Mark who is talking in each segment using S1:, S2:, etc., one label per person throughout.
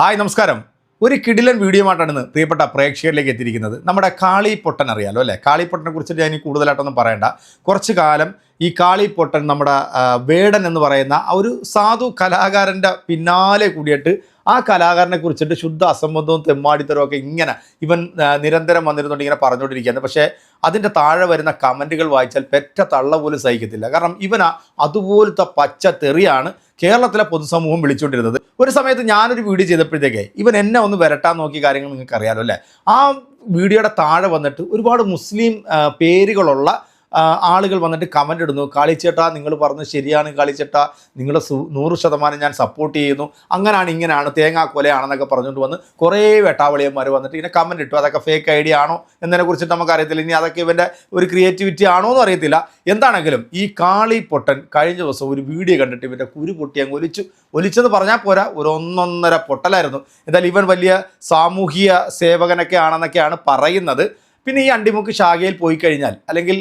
S1: Hi നമസ്കാരം. ഒരു കിടിലൻ വീഡിയോ ആയിട്ടാണ് ഇന്ന് പ്രിയപ്പെട്ട പ്രേക്ഷകരിലേക്ക് എത്തിയിരിക്കുന്നത്. നമ്മുടെ കാളി പൊട്ടൻ അറിയാലോ അല്ലേ? കാളി പൊട്ടനെ കുറിച്ചിട്ട് ഞാൻ കൂടുതലായിട്ടൊന്നും പറയണ്ട. കുറച്ച് കാലം ഈ കാളി പൊട്ടൻ നമ്മുടെ വേടൻ എന്ന് പറയുന്ന ഒരു സാധു കലാകാരന്റെ പിന്നാലെ കൂടിയിട്ട് ആ കലാകാരനെ കുറിച്ചിട്ട് ശുദ്ധ അസംബന്ധവും തെമ്മാടിത്തരവും ഒക്കെ ഇങ്ങനെ ഇവൻ നിരന്തരം വന്നിരുന്നുകൊണ്ട് ഇങ്ങനെ പറഞ്ഞുകൊണ്ടിരിക്കുകയാണ്. പക്ഷേ അതിന്റെ താഴെ വരുന്ന കമന്റുകൾ വായിച്ചാൽ പെറ്റ തള്ള പോലും സഹിക്കത്തില്ല. കാരണം ഇവന അതുപോലത്തെ പച്ച തെറിയാണ് കേരളത്തിലെ പൊതുസമൂഹം വിളിച്ചുകൊണ്ടിരുന്നത്. ഒരു സമയത്ത് ഞാനൊരു വീഡിയോ ചെയ്തപ്പോഴത്തേക്ക് ഇവൻ എന്നെ ഒന്ന് വരട്ടാൻ നോക്കി കാര്യങ്ങൾ നിങ്ങൾക്ക് അറിയാമല്ലോ അല്ലേ? ആ വീഡിയോയുടെ താഴെ വന്നിട്ട് ഒരുപാട് മുസ്ലിം പേരുകളുള്ള ആളുകൾ വന്നിട്ട് കമന്റ് ഇടുന്നു. കാളിച്ചേട്ട നിങ്ങൾ പറഞ്ഞത് ശരിയാണ് കാളിച്ചേട്ടാ. നിങ്ങൾ നൂറ് ശതമാനം ഞാൻ സപ്പോർട്ട് ചെയ്യുന്നു. അങ്ങനെയാണ് ഇങ്ങനെയാണ് തേങ്ങാ കൊലയാണെന്നൊക്കെ പറഞ്ഞുകൊണ്ട് വന്ന് കുറേ വെട്ടാവളിയന്മാർ വന്നിട്ട് ഇങ്ങനെ കമന്റ് ഇട്ടു. അതൊക്കെ ഫേക്ക് ഐഡിയ ആണോ എന്നതിനെ കുറിച്ചിട്ട് നമുക്ക് അറിയത്തില്ല ഇനി അതൊക്കെ ഇവന്റെ ഒരു ക്രിയേറ്റിവിറ്റി ആണോ എന്ന് അറിയത്തില്ല. എന്താണെങ്കിലും ഈ കാളി പൊട്ടൻ കഴിഞ്ഞ ദിവസം ഒരു വീഡിയോ കണ്ടിട്ട് ഇവന്റെ കുരു പൊട്ടി അങ്ങ് ഒലിച്ചു. ഒലിച്ചെന്ന് പറഞ്ഞാൽ പോരാ ഒരു ഒന്നൊന്നര പൊട്ടലായിരുന്നു. എന്തായാലും ഇവൻ വലിയ സാമൂഹിക സേവകനൊക്കെ ആണെന്നൊക്കെയാണ് പറയുന്നത്. പിന്നെ ഈ അണ്ടിമുക്ക് ശാഖയിൽ പോയി കഴിഞ്ഞാൽ അല്ലെങ്കിൽ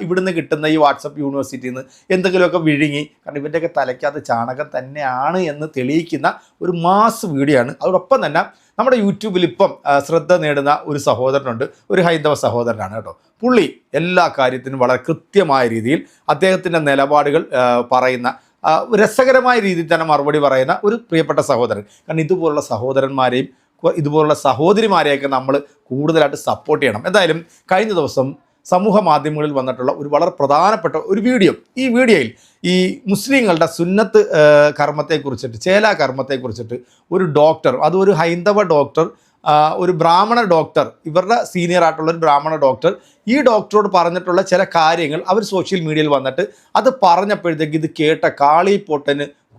S1: ഇവിടുന്ന് കിട്ടുന്ന ഈ വാട്സപ്പ് യൂണിവേഴ്സിറ്റിയിൽ നിന്ന് എന്തെങ്കിലുമൊക്കെ വിഴുങ്ങി കാരണം ഇവന്റെയൊക്കെ തലയ്ക്കാത്ത ചാണകം തന്നെയാണ് എന്ന് തെളിയിക്കുന്ന ഒരു മാസ് വീഡിയോ ആണ് അതോടൊപ്പം തന്നെ നമ്മുടെ യൂട്യൂബിൽ ഇപ്പം ശ്രദ്ധ നേടുന്ന ഒരു സഹോദരനുണ്ട്. ഒരു ഹൈന്ദവ സഹോദരനാണ് കേട്ടോ. പുള്ളി എല്ലാ കാര്യത്തിനും വളരെ കൃത്യമായ രീതിയിൽ അദ്ദേഹത്തിന്റെ നിലപാടുകൾ പറയുന്ന രസകരമായ രീതിയിൽ തന്നെ മറുപടി പറയുന്ന ഒരു പ്രിയപ്പെട്ട സഹോദരൻ. കാരണം ഇതുപോലുള്ള സഹോദരന്മാരെയും ഇതുപോലുള്ള സഹോദരിമാരെയൊക്കെ നമ്മൾ കൂടുതലായിട്ട് സപ്പോർട്ട് ചെയ്യണം. എന്തായാലും കഴിഞ്ഞ ദിവസം സമൂഹ മാധ്യമങ്ങളിൽ വന്നിട്ടുള്ള ഒരു വളരെ പ്രധാനപ്പെട്ട ഒരു വീഡിയോ. ഈ വീഡിയോയിൽ ഈ മുസ്ലിങ്ങളുടെ സുന്നത്ത് കർമ്മത്തെക്കുറിച്ചിട്ട് ചേല കർമ്മത്തെക്കുറിച്ചിട്ട് ഒരു ഡോക്ടർ അത് ഒരു ഹൈന്ദവ ഡോക്ടർ ഒരു ബ്രാഹ്മണ ഡോക്ടർ ഇവരുടെ സീനിയർ ആയിട്ടുള്ള ഒരു ബ്രാഹ്മണ ഡോക്ടർ ഈ ഡോക്ടറോട് പറഞ്ഞിട്ടുള്ള ചില കാര്യങ്ങൾ അവർ സോഷ്യൽ മീഡിയയിൽ വന്നിട്ട് അത് പറഞ്ഞപ്പോഴത്തേക്ക് ഇത് കേട്ട കാളി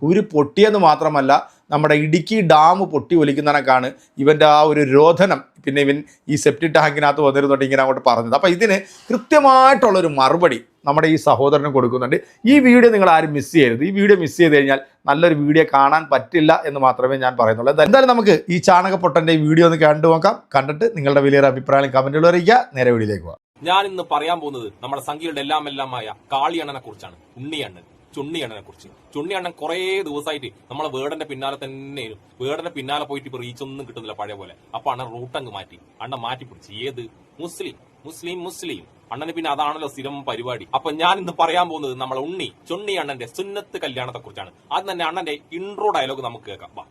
S1: കുരു പൊട്ടിയെന്ന് മാത്രമല്ല നമ്മുടെ ഇടുക്കി ഡാം പൊട്ടി ഒലിക്കുന്നതിനൊക്കെയാണ് ഇവന്റെ ആ ഒരു രോധനം പിന്നെ ഇവൻ ഈ സെപ്റ്റി ടാങ്കിനകത്ത് വന്നിരുന്നുണ്ട് ഇങ്ങനെ അങ്ങോട്ട് പറഞ്ഞത്. അപ്പോൾ ഇതിന് കൃത്യമായിട്ടുള്ളൊരു മറുപടി നമ്മുടെ ഈ സഹോദരന് കൊടുക്കുന്നുണ്ട്. ഈ വീഡിയോ നിങ്ങൾ ആരും മിസ് ചെയ്യരുത്. ഈ വീഡിയോ മിസ് ചെയ്ത് കഴിഞ്ഞാൽ നല്ലൊരു വീഡിയോ കാണാൻ പറ്റില്ല എന്ന് മാത്രമേ ഞാൻ പറയുന്നുള്ളൂ. എന്തായാലും നമുക്ക് ഈ ചാണകപ്പൊട്ടന്റെ ഈ വീഡിയോ ഒന്ന് കണ്ടു നോക്കാം. കണ്ടിട്ട് നിങ്ങളുടെ വലിയൊരു അഭിപ്രായം കമന്റുകൾ അറിയിക്കുക. നേരെ വീഡിയോയിലേക്ക് പോകാം
S2: ഞാൻ ഇന്ന് പറയാൻ പോകുന്നത് നമ്മുടെ സംഖ്യയുടെ എല്ലാം എല്ലാമായ കാളിയണ്ണനെ കുറിച്ചാണ്. ഉണ്ണിയണ്ണൻ. ചുണ്ണിയണ്ണനെ കുറിച്ച് ചുണ്ണിയണ്ണൻ കുറേ ദിവസമായിട്ട് നമ്മളെ വേടന്റെ പിന്നാലെ തന്നെ വേടന്റെ പിന്നാലെ പോയിട്ട് ഇപ്പൊ റീച്ച് ഒന്നും കിട്ടുന്നില്ല പഴയ പോലെ. അപ്പൊ അണ്ണൻ റൂട്ട് അങ്ങ് മാറ്റി. അണ്ണൻ മാറ്റി പിടിച്ച് ഏത്? മുസ്ലിം. മുസ്ലിം മുസ്ലിം. അണ്ണന് പിന്നെ അതാണല്ലോ സ്ഥിരം പരിപാടി. അപ്പൊ ഞാൻ ഇന്ന് പറയാൻ പോകുന്നത് നമ്മളെ ഉണ്ണി ചുണ്ണി അണ്ണന്റെ സുന്നത്ത് കല്യാണത്തെ കുറിച്ചാണ് അത് തന്നെ അണ്ണന്റെ ഇൻട്രോ ഡയലോഗ് നമുക്ക് കേൾക്കാം. വാ.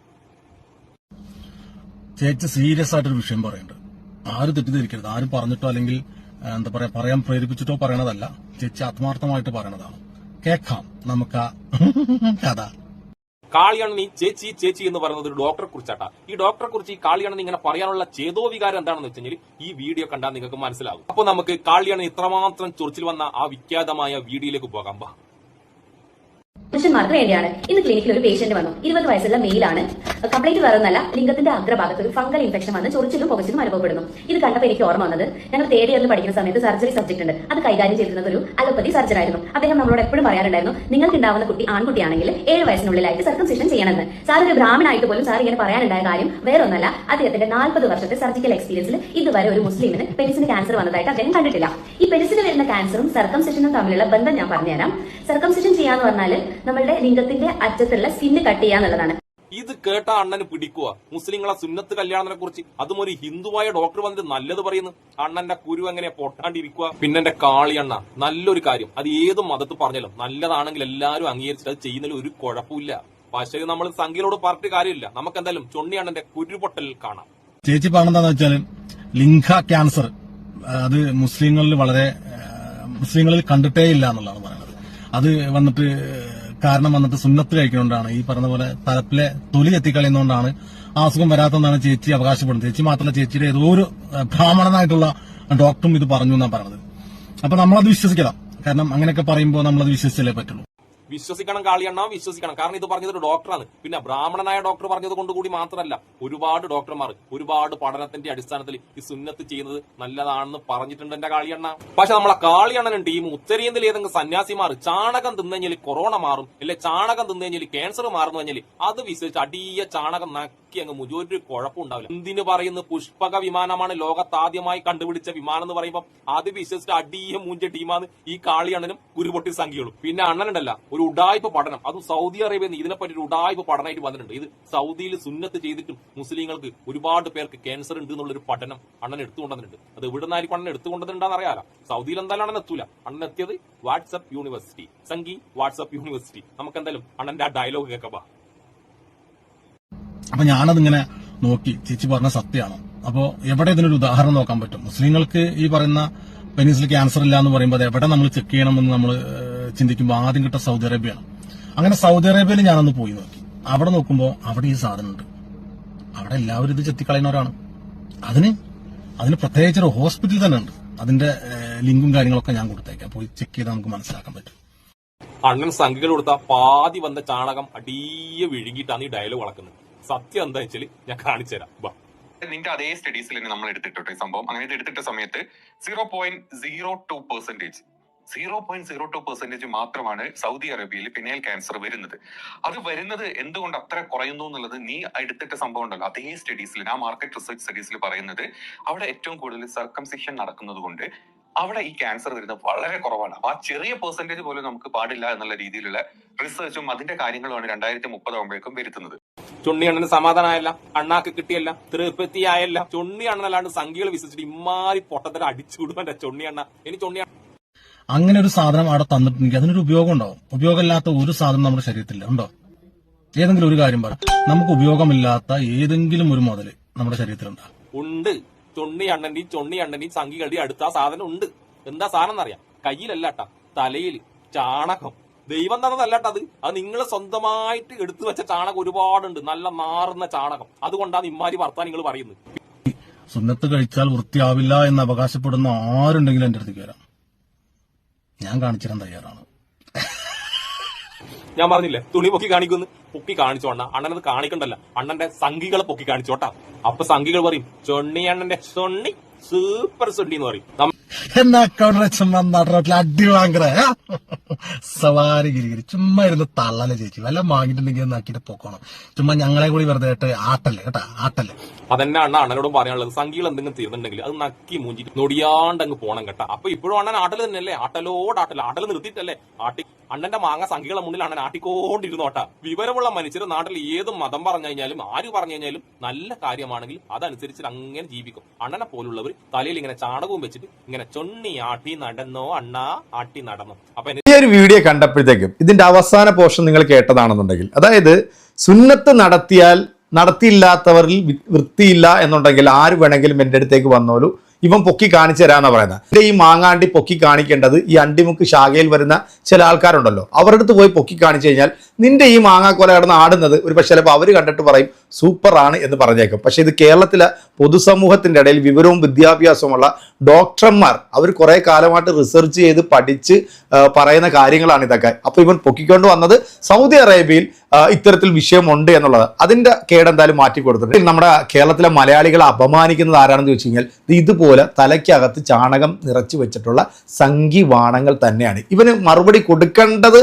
S3: ചേച്ചി സീരിയസ് ആയിട്ടൊരു വിഷയം പറയുന്നുണ്ട് ആരും തെറ്റിദ്ധരിക്കരുത്? ആരും പറഞ്ഞിട്ടോ അല്ലെങ്കിൽ എന്താ പറയാ പറയാൻ പ്രേരിപ്പിച്ചിട്ടോ പറയണതല്ല. ചേച്ചി ആത്മാർത്ഥമായിട്ട് പറയണതാണ്. കേൾക്കാം. നമുക്ക് കഥ.
S2: കാളിയണ്ണൻ ഈ ചേച്ചി ചേച്ചി എന്ന് പറയുന്നത് ഒരു ഡോക്ടറെ കുറിച്ചാട്ടാ. ഈ ഡോക്ടറെ കുറിച്ച് ഈ കാളിയണ്ണൻ ഇങ്ങനെ പറയാനുള്ള ചേതോ വികാരം എന്താണെന്ന് കഴിഞ്ഞാൽ ഈ വീഡിയോ കണ്ടാൽ നിങ്ങൾക്ക് മനസ്സിലാകും അപ്പൊ നമുക്ക് കാളിയണ്ണൻ ഇത്രമാത്രം ചൊറിച്ചിൽ വന്ന ആ വിഖ്യാതമായ വീഡിയോയിലേക്ക് പോകാം.
S4: പുരുഷന്മാർക്ക് വേണ്ടിയാണ് ഇന്ന് ക്ലിനിക്കിൽ ഒരു പേഷ്യന്റ് വന്നു. ഇരുപത് വയസ്സുള്ള മെയിലാണ് കംപ്ലൈന്റ് വേറൊന്നല്ല ലിംഗത്തിന്റെ അഗ്രഭാഗത്ത് ഒരു ഫംഗൽ ഇൻഫെക്ഷൻ വന്ന് ചൊറിച്ചിലും പുകച്ചിലും അനുഭവപ്പെടുന്നു. ഇത് കണ്ടപ്പോൾ എനിക്ക് ഓർമ്മ വന്നത് ഞങ്ങൾ തേർഡ് ഇയറിൽ പഠിക്കുന്ന സമയത്ത് സർജറി സബ്ജക്ട് ഉണ്ട്. അത് കൈകാര്യം ചെയ്തിരുന്നത് ഒരു അലോപ്പതി സർജൻ ആയിരുന്നു. അദ്ദേഹം നമ്മളോട് എപ്പോഴും പറയാറുണ്ടായിരുന്നു നിങ്ങൾക്ക് ഉണ്ടാവുന്ന കുട്ടി ആൺകുട്ടിയാണെങ്കിൽ ഏഴ് വയസ്സിനുള്ളിലായിട്ട് സർക്കംസിഷൻ ചെയ്യണമെന്ന്. സാർ ഒരു ബ്രാഹ്മണായിട്ട് പോലും സാർ ഇങ്ങനെ പറയാനുണ്ടായ കാര്യം വേറൊന്നല്ല അദ്ദേഹത്തിന്റെ നാൽപ്പത് വർഷത്തെ സർജിക്കൽ എക്സ്പീരിയൻസിൽ ഇതുവരെ ഒരു മുസ്ലിമിന് പെനിസിന് ക്യാൻസർ വന്നതായിട്ട് അദ്ദേഹം കണ്ടിട്ടില്ല. ഈ പെനിസിന് വരുന്ന ക്യാൻസറും സർക്കംസിഷനും തമ്മിലുള്ള ബന്ധം ഞാൻ പറഞ്ഞുതരാം. സർക്കംസിഷൻ ചെയ്യാന്ന് പറഞ്ഞാൽ നമ്മളുടെ ലിംഗത്തിന്റെ അറ്റത്തുള്ള സ്കിന്ന് കട്ട് ചെയ്യാന്നുള്ളതാണ്
S2: ഇത് കേട്ട അണ്ണന് പിടിക്കുക മുസ്ലിങ്ങളെ സുന്നത്ത് കല്യാണത്തിനെ കുറിച്ച് അതും ഒരു ഹിന്ദുവായ ഡോക്ടർ വന്നിട്ട് നല്ലത് പറയുന്നു. അണ്ണന്റെ കുരു എങ്ങനെ പൊട്ടാണ്ടിരിക്കുക പിന്നെ എന്റെ കാളിയണ്ണ നല്ലൊരു കാര്യം. അത് ഏത് മതത്ത് പറഞ്ഞാലും നല്ലതാണെങ്കിൽ എല്ലാവരും അംഗീകരിച്ചിട്ട് അത് ചെയ്യുന്നതിൽ ഒരു കുഴപ്പമില്ല. പക്ഷേ നമ്മൾ സംഖ്യയിലോട് പറഞ്ഞിട്ട് കാര്യമില്ല. നമുക്ക് എന്തായാലും ചൊണ്ണി അണ്ണന്റെ കുരുപൊട്ടൽ കാണാം.
S3: ചേച്ചി പറഞ്ഞെന്താന്ന് വെച്ചാൽ ലിംഗ ക്യാൻസർ അത് മുസ്ലിങ്ങളിൽ വളരെ മുസ്ലിങ്ങളിൽ കണ്ടിട്ടേ ഇല്ല എന്നുള്ളതാണ് പറയുന്നത്. അത് വന്നിട്ട് കാരണം വന്നിട്ട് സുന്നത്ത് കഴിക്കുന്നതുകൊണ്ടാണ് ഈ പറഞ്ഞ പോലെ തലപ്പിലെ തൊലി എത്തിക്കളയുന്നതുകൊണ്ടാണ് ആ അസുഖം വരാത്തതെന്നാണ് ചേച്ചി അവകാശപ്പെടുന്നത്. ചേച്ചി മാത്രമല്ല ചേച്ചിയുടെ ഏതോ ഒരു ബ്രാഹ്മണനായിട്ടുള്ള ഡോക്ടറും ഇത് പറഞ്ഞു എന്നാണ് പറഞ്ഞത്. അപ്പൊ നമ്മളത് വിശ്വസിക്കണം. കാരണം അങ്ങനെയൊക്കെ പറയുമ്പോൾ നമ്മളത് വിശ്വസിച്ചല്ലേ പറ്റുള്ളൂ.
S2: വിശ്വസിക്കണം കാളിയണ്ണ വിശ്വസിക്കണം. കാരണം ഇത് പറഞ്ഞത് ഒരു ഡോക്ടറാണ്. പിന്നെ ബ്രാഹ്മണനായ ഡോക്ടർ പറഞ്ഞത് കൊണ്ട് കൂടി മാത്രമല്ല ഒരുപാട് ഡോക്ടർമാർ ഒരുപാട് പഠനത്തിന്റെ അടിസ്ഥാനത്തിൽ ഈ സുന്നത്ത് ചെയ്യുന്നത് നല്ലതാണെന്ന് പറഞ്ഞിട്ടുണ്ട് എന്റെ കാളിയണ്ണ. പക്ഷെ നമ്മളെ കാളിയണ്ണനും ടീം ഉത്തരേന്ത്യയിൽ ഏതെങ്കിലും സന്യാസിമാർ ചാണകം തിന്നുകഴിഞ്ഞാൽ കൊറോണ മാറും അല്ലെ ചാണകം തിന്നുകഴിഞ്ഞാൽ ക്യാൻസർ മാറുന്നു കഴിഞ്ഞാൽ അത് വിശ്വസിച്ച് അടിയ ചാണകം നക്കി അങ്ങ് മുജി ഒരു കുഴപ്പമുണ്ടാവില്ല എന്തിന് പറയുന്ന? പുഷ്പക വിമാനമാണ് ലോകത്താദ്യമായി കണ്ടുപിടിച്ച വിമാനം എന്ന് പറയുമ്പോൾ അത് വിശ്വസിച്ച് അടിയ മൂഞ്ച ടീമാണ് ഈ കാളിയണ്ണനും കുരുപൊട്ടി സംഖ്യകളും പിന്നെ അണ്ണനുണ്ടല്ല ഒരു ഉഡായ്പ പഠനം. അതും സൗദി അറേബ്യ ഇതിനെപ്പറ്റി ഒരു ഉടായ്പ പഠനമായിട്ട് വന്നിട്ടുണ്ട്. ഇത് സൗദിയിൽ സുന്നത്ത് ചെയ്തിട്ടും മുസ്ലിങ്ങൾക്ക് ഒരുപാട് പേർക്ക് ക്യാൻസർ ഉണ്ട് എന്നുള്ളൊരു പഠനം അണ്ണൻ എടുത്തുകൊണ്ടിട്ടുണ്ട് അത് എവിടെ നിന്നായിരിക്കും അണ്ണൻ എടുത്തുകൊണ്ടിട്ടുണ്ടെന്ന് അറിയാലോ. സൗദിയിൽ എന്തായാലും അണ്ണൻ എത്തൂല. അണ്ണൻ എത്തിയത് WhatsApp university. Sanghi WhatsApp university. നമുക്ക് എന്തായാലും അണ്ണന്റെ ആ ഡയലോഗ് കേൾക്കാം
S3: അപ്പൊ ഞാനതിങ്ങനെ നോക്കി. ചേച്ചി പറഞ്ഞ സത്യമാണ്. അപ്പോ എവിടെ ഇതിനൊരു ഉദാഹരണം നോക്കാൻ പറ്റും? മുസ്ലിങ്ങൾക്ക് ഈ പറയുന്ന പെനിസിൽ ക്യാൻസർ ഇല്ല എന്ന് പറയുമ്പോൾ അത് എവിടെ നമ്മൾ ചെക്ക് ചെയ്യണമെന്ന് നമ്മൾ ചിന്തിക്കുമ്പോൾ ആദ്യം കിട്ടുക സൗദി അറേബ്യയാണ്. അങ്ങനെ സൗദി അറേബ്യയിൽ ഞാനൊന്ന് പോയി നോക്കി. അവിടെ നോക്കുമ്പോൾ അവിടെ ഈ സാധനം ഉണ്ട് അവിടെ എല്ലാവരും ഇത് ചെത്തിക്കളയുന്നവരാണ്. അതിന് അതിന് പ്രത്യേകിച്ച് ഒരു ഹോസ്പിറ്റൽ തന്നെ ഉണ്ട്. അതിന്റെ ലിങ്കും കാര്യങ്ങളൊക്കെ ഞാൻ കൊടുത്തേക്കാം. പോയി ചെക്ക് ചെയ്താൽ നമുക്ക് മനസ്സിലാക്കാൻ പറ്റും.
S2: അണ്ണൻ സംഖ്യകൾ കൊടുത്ത പാതി വന്ന ചാണകം അടിയെ വിഴുങ്ങിയിട്ടാണ് ഈ ഡയലോഗ് വളക്കുന്നത് സത്യം എന്താ വെച്ചാൽ ഞാൻ കാണിച്ചു തരാം വാ.
S5: നിന്റെ അതേ സ്റ്റഡീസിൽ തന്നെ നമ്മൾ എടുത്തിട്ടോ ഈ സംഭവം. അങ്ങനെ എടുത്തിട്ട സമയത്ത് zero point zero two percentage zero point zero two percentage മാത്രമാണ് സൗദി അറേബ്യയിൽ പിനൈൽ ക്യാൻസർ വരുന്നത്. അത് വരുന്നത് എന്തുകൊണ്ട് അത്ര കുറയുന്നു എന്നുള്ളത് നീ എടുത്തിട്ട സംഭവം ഉണ്ടല്ലോ. അതേ സ്റ്റഡീസിൽ ആ മാർക്കറ്റ് റിസർച്ച് സ്റ്റഡീസിൽ പറയുന്നത് അവിടെ ഏറ്റവും കൂടുതൽ സർക്കംസിഷൻ നടക്കുന്നത് കൊണ്ട് അവിടെ ഈ ക്യാൻസർ വരുന്നത് വളരെ കുറവാണ്. അപ്പൊ ആ ചെറിയ പെർസെന്റേജ് പോലും നമുക്ക് പാടില്ല എന്നുള്ള രീതിയിലുള്ള റിസർച്ചും അതിന്റെ കാര്യങ്ങളുമാണ് രണ്ടായിരത്തി മുപ്പതാകുമ്പോഴേക്കും വരുത്തുന്നത്.
S2: ചുണ്ണി അണ്ണന് സമാധാനമായല്ല അണ്ണാക്ക് കിട്ടിയല്ല തൃപ്തിയായല്ല. ചുണ്ണി അണ്ണനല്ലാണ്ട് സംഖ്യകൾ വിശ്വസിച്ചിട്ട് ഇമാരി എന്റെ ചുണ്ണി അണ്ണ ഇനി ചുണ്ണി
S3: അങ്ങനെ ഒരു സാധനം അവിടെ തന്നിട്ടുണ്ടെങ്കിൽ അതിനൊരു ഉപയോഗം ഉണ്ടാവും ഉപയോഗമില്ലാത്ത ഒരു സാധനം നമ്മുടെ ശരീരത്തില്ല ഉണ്ടോ? ഏതെങ്കിലും ഒരു കാര്യം പറ. നമുക്ക് ഉപയോഗമില്ലാത്ത ഏതെങ്കിലും ഒരു മുതൽ നമ്മുടെ ശരീരത്തിലുണ്ടോ.
S2: ഉണ്ട്. ചുണ്ണി അണ്ണന്റെയും ചുണ്ണി അണ്ണന്റെയും സംഖ്യകളുടെയും അടുത്ത സാധനം ഉണ്ട്. എന്താ സാധനം എന്നറിയാം? കയ്യിലല്ലാട്ട തലയിൽ ചാണകം. ദൈവം തന്നതല്ലാട്ട അത്. അത് നിങ്ങൾ സ്വന്തമായിട്ട് എടുത്തു വെച്ച ചാണകം ഒരുപാടുണ്ട്. നല്ല നാറുന്ന ചാണകം. അതുകൊണ്ടാണ് ഇമ്മാരി വർത്താൻ നിങ്ങൾ പറയുന്നത്.
S3: സുന്നത്ത് കഴിച്ചാൽ വൃത്തിയാവില്ല എന്ന് അവകാശപ്പെടുന്ന ആരുണ്ടെങ്കിലും എന്റെ അടുത്തേക്ക് വരാം. ഞാൻ കാണിച്ചിടാൻ തയ്യാറാണ്.
S2: ഞാൻ പറഞ്ഞില്ലേ? തുണി പൊക്കി കാണിക്കുന്നു? പൊക്കി കാണിച്ചോണ്ട അണ്ണനത് കാണിക്കണ്ടല്ല. അണ്ണന്റെ സംഘികളെ പൊക്കി കാണിച്ചോട്ടാ. അപ്പൊ സംഘികൾ പറയും ചൊണ്ണി അണ്ണന്റെ ചൊണ്ണി സൂപ്പർ ചൊണ്ണി എന്ന് പറയും.
S3: എന്നെ ചുമ്മാ നടറോട്ടിൽ അടി വാങ്ങറ സവാരി ഗിരിഗിരി ചുമ്മാ ഇരുന്ന് തള്ളല ചേച്ചി. വല്ല വാങ്ങിയിട്ടുണ്ടെങ്കിൽ ഒന്ന് ആക്കിയിട്ട് പോക്കോണം. ചുമ്മാ ഞങ്ങളെ കൂടി വെറുതെ ആയിട്ട് ആട്ടല്ലേ കേട്ടാ? ആട്ടല്ലേ
S2: അതന്നെ അണ്ണ അണ്ണനോടും പറയാനുള്ളത്. സംഗീതം എന്തെങ്കിലും തീർന്നിട്ടുണ്ടെങ്കിൽ അത് നക്കി മൂഞ്ചി നൊടിയാണ്ട് അങ്ങ് പോണം കേട്ടാ. അപ്പൊ ഇപ്പോഴും അണ്ണൻ ആട്ടൽ തന്നെയല്ലേ? ആട്ടലോട് ആട്ടൽ ആട്ടൽ നിർത്തിയിട്ടല്ലേ? ആട്ടി അണ്ണന്റെ മാങ്ങ സംഖ്യകളെ മുന്നിൽ അണ്ണൻ ആട്ടിക്കൊണ്ടിരുന്നോട്ടാ വിവരമുള്ള മനുഷ്യർ നാട്ടിൽ ഏത് മതം പറഞ്ഞു കഴിഞ്ഞാലും ആര് പറഞ്ഞു കഴിഞ്ഞാലും നല്ല കാര്യമാണെങ്കിൽ അതനുസരിച്ച് അങ്ങനെ ജീവിക്കും. അണ്ണനെ പോലുള്ളവർ തലയിൽ ഇങ്ങനെ ചാണകവും വെച്ചിട്ട് ഇങ്ങനെ ചൊണ്ണി ആട്ടി നടന്നോ അണ്ണ ആട്ടി നടന്നോ. അപ്പൊ
S1: ഈ ഒരു വീഡിയോ കണ്ടപ്പോഴത്തേക്കും ഇതിന്റെ അവസാന പോർഷൻ നിങ്ങൾ കേട്ടതാണെന്നുണ്ടെങ്കിൽ അതായത് സുന്നത്ത് നടത്തിയാൽ നടത്തിയില്ലാത്തവരിൽ വൃത്തിയില്ല എന്നുണ്ടെങ്കിൽ ആര് വേണമെങ്കിലും എന്റെ അടുത്തേക്ക് വന്നോളൂ. ഇവൻ പൊക്കി കാണിച്ചു തരാന്നാ പറയുന്നത് ഇതിന്റെ ഈ മാങ്ങാണ്ടി പൊക്കി കാണിക്കേണ്ടത് ഈ അണ്ടിമുക്ക് ശാഖയിൽ വരുന്ന ചില ആൾക്കാരുണ്ടല്ലോ. അവരുടെ അടുത്ത് പോയി പൊക്കി കാണിച്ചു കഴിഞ്ഞാൽ നിന്റെ ഈ മാങ്ങാക്കൊല കിടന്ന് ആടുന്നത് ഒരു പക്ഷേ ചിലപ്പോൾ അവർ കണ്ടിട്ട് പറയും സൂപ്പറാണ് എന്ന് പറഞ്ഞേക്കും. പക്ഷെ ഇത് കേരളത്തിലെ പൊതുസമൂഹത്തിന്റെ ഇടയിൽ വിവരവും വിദ്യാഭ്യാസവുമുള്ള ഡോക്ടർമാർ അവർ കുറേ കാലമായിട്ട് റിസർച്ച് ചെയ്ത് പഠിച്ച് പറയുന്ന കാര്യങ്ങളാണ് ഇതൊക്കെ. അപ്പോൾ ഇവൻ പൊക്കിക്കൊണ്ട് വന്നത് സൗദി അറേബ്യയിൽ ഇത്തരത്തിൽ വിഷയമുണ്ട് എന്നുള്ളത്. അതിന്റെ കേടെന്തായാലും മാറ്റി കൊടുത്തിട്ടുണ്ട്. നമ്മുടെ കേരളത്തിലെ മലയാളികളെ അപമാനിക്കുന്നത് ആരാണെന്ന് ചോദിച്ചു കഴിഞ്ഞാൽ ഇതുപോലെ തലയ്ക്കകത്ത് ചാണകം നിറച്ചു വെച്ചിട്ടുള്ള സംഘിവാണങ്ങൾ തന്നെയാണ്. ഇവന് മറുപടി കൊടുക്കേണ്ടത്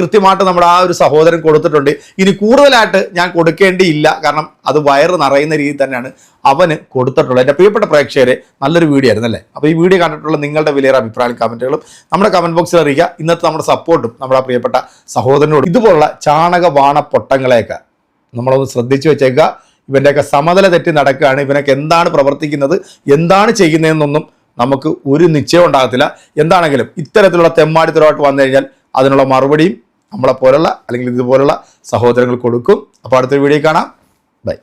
S1: കൃത്യമായിട്ട് നമ്മുടെ ആ ഒരു സഹോദരൻ കൊടുത്തിട്ടുണ്ട്. ഇനി കൂടുതലായിട്ട് ഞാൻ കൊടുക്കേണ്ടിയില്ല. കാരണം അത് വയറ് നിറയുന്ന രീതിയിൽ തന്നെയാണ് അവന് കൊടുത്തിട്ടുള്ളത്. എന്റെ പ്രിയപ്പെട്ട പ്രേക്ഷകരെ നല്ലൊരു വീഡിയോ ആയിരുന്നു അല്ലേ? അപ്പോൾ ഈ വീഡിയോ കണ്ടിട്ടുള്ള നിങ്ങളുടെ വിലയേറെ അഭിപ്രായം കമന്റുകളും നമ്മുടെ കമന്റ് ബോക്സിൽ അറിയിക്കുക. ഇന്നത്തെ നമ്മുടെ സപ്പോർട്ടും നമ്മുടെ പ്രിയപ്പെട്ട സഹോദരനോട്. ഇതുപോലുള്ള ചാണകവാണ പൊട്ടങ്ങളെയൊക്കെ നമ്മളൊന്ന് ശ്രദ്ധിച്ചു വെച്ചേക്കുക. ഇവന്റെയൊക്കെ സമതല തെറ്റി നടക്കുകയാണ്. ഇവനൊക്കെ എന്താണ് പ്രവർത്തിക്കുന്നത്? എന്താണ് ചെയ്യുന്നതെന്നൊന്നും നമുക്ക് ഒരു നിശ്ചയം ഉണ്ടാകത്തില്ല. എന്താണെങ്കിലും ഇത്തരത്തിലുള്ള തെമ്മാടിത്തരമായിട്ട് വന്നു കഴിഞ്ഞാൽ അതിനുള്ള മറുപടിയും നമ്മളെ പോലുള്ള അല്ലെങ്കിൽ ഇതുപോലുള്ള സഹോദരങ്ങൾ കൊടുക്കും. അപ്പോൾ അടുത്തൊരു വീഡിയോ കാണാം. Bye.